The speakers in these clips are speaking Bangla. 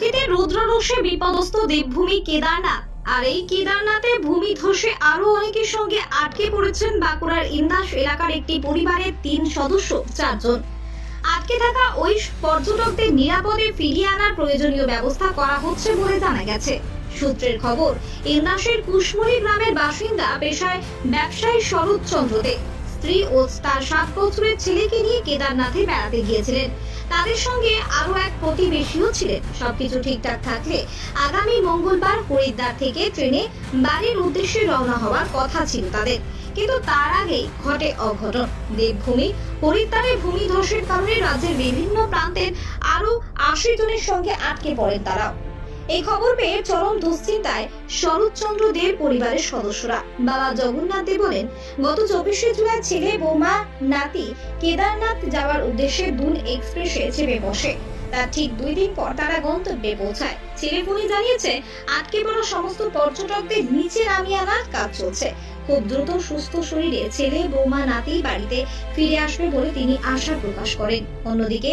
প্রকৃতির রুদ্ররোষে বিপদস্ত দেবভূমি কেদারনাথ। আর এই কেদারনাথে ভূমি ধসে আরও অনেকের সঙ্গে আটকে পড়েছেন বাঁকুড়ার ইন্দাস এলাকার একটি পরিবারের তিন সদস্য, চারজন। আটকে থাকা ওই পর্যটকদের নিরাপদে ফিরিয়ে আনার প্রয়োজনীয় ব্যবস্থা করা হচ্ছে বলে জানা গেছে। সূত্রের খবর, ইন্দাসের কুশমুড়ি গ্রামের বাসিন্দা পেশায় ব্যবসায়ী শরৎচন্দ্র দে স্ত্রী ও তার সাত বছরের ছেলেকে নিয়ে কেদারনাথে বেড়াতে গিয়েছিলেন। তাদের সঙ্গে আরও এক প্রতিবেশীও ছিলেন। সবকিছু ঠিকঠাক থাকলে আগামী মঙ্গলবার হরিদ্বার থেকে ট্রেনে বাড়ির উদ্দেশ্যে রওনা হওয়ার কথা ছিল তাদের। কিন্তু তার আগেই ঘটে অঘটন। দেবভূমি হরিদ্বারে ভূমি ধসের কারণে রাজ্যের বিভিন্ন প্রান্তের আরও আশি জনের সঙ্গে আটকে পড়েন তারাও। এই খবর পেয়ে চরম দুশ্চিন্তায় শরৎচন্দ্র দেব পরিবারের সদস্যরা। বাবা জগন্নাথ দেব বলেন, গত চব্বিশে জুলাই ছেলে, বৌমা, নাতি কেদারনাথ যাওয়ার উদ্দেশ্যে দুন এক্সপ্রেসে চেপে বসে। তার ঠিক দুই দিন পর তারা গন্তব্যে পৌঁছায়। ছেলেপুনি জানিয়েছে আটকে পড়া সমস্ত পর্যটকদের নিচে নামিয়ে আনার কাজ চলছে। খুব দ্রুত সুস্থ শরীরে ছেলে বৌমা নাতি বাড়িতে ফিরে আসবে বলে তিনি আশা প্রকাশ করেন। অন্যদিকে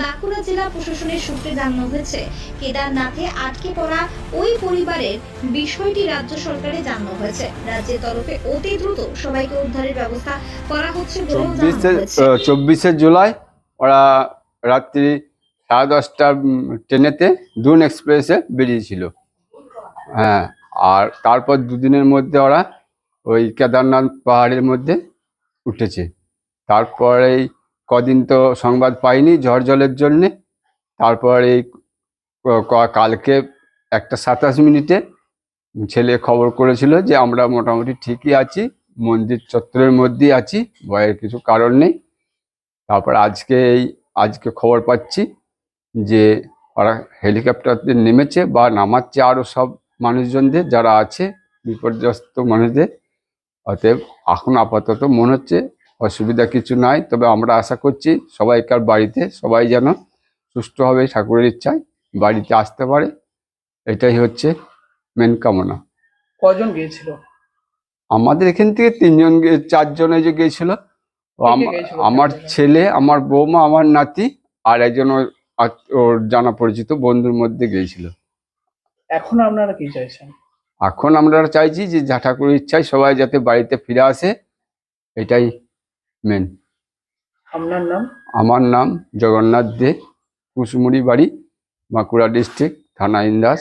বাঁকুড়া জেলা প্রশাসনের সূত্রে জানানো হয়েছে কেদারনাথে আটকে পড়া ওই পরিবারের বিষয়টি রাজ্য সরকারে জানানো হয়েছে। রাজ্যের তরফে অতি দ্রুত সবাইকে উদ্ধারের ব্যবস্থা করা হচ্ছে বলেও জানানো হয়েছে। চব্বিশে জুলাই ওরা রাত্রি সাড়ে দশটা ট্রেনেতে দুন এক্সপ্রেসে বেরিয়েছিল। হ্যাঁ আর তারপর দুদিনের মধ্যে ওরা ওই কেদারনাথ পাহাড়ের মধ্যে উঠেছে। তারপরে কদিন তো সংবাদ পাইনি ঝড় জলের জন্যে। তারপর এই কালকে একটা সাতাশ মিনিটে ছেলে খবর করেছিল যে, আমরা মোটামুটি ঠিকই আছি, মন্দির চত্বরের মধ্যেই আছি, ভয়ের কিছু কারণ নেই। তারপর আজকে এই, আজকে খবর পাচ্ছি। যে ওরা হেলিকপ্টারতে নেমেছে বা নামাচ্ছে আরও সব মানুষজনদের যারা আছে বিপর্যস্ত মানুষদের। অতএব এখন আপাতত মনে হচ্ছে অসুবিধা কিছু নাই তবে আমরা আশা করছি সবাইকার বাড়িতে সবাই যেন সুষ্ঠুভাবে ঠাকুরের ইচ্ছায় বাড়িতে আসতে পারে। এটাই হচ্ছে মেন কামনা। কজন গিয়েছিল? আমাদের এখান থেকে তিনজন চারজনে যে গিয়েছিল? আমার ছেলে আমার বৌমা আমার নাতি আর একজন ওর জানা পরিচিত বন্ধুর মধ্যে গিয়েছিল। এখন আপনারা কি চাইছেন? এখন আমরা চাইছি যে যা ঠাকুরের ইচ্ছায় সবাই যাতে বাড়িতে ফিরে আসে এটাই মেন আপনার নাম? আমার নাম জগন্নাথ দে কুসমুড়ি বাড়ি বাঁকুড়া ডিস্ট্রিক্ট থানা ইন্দাস।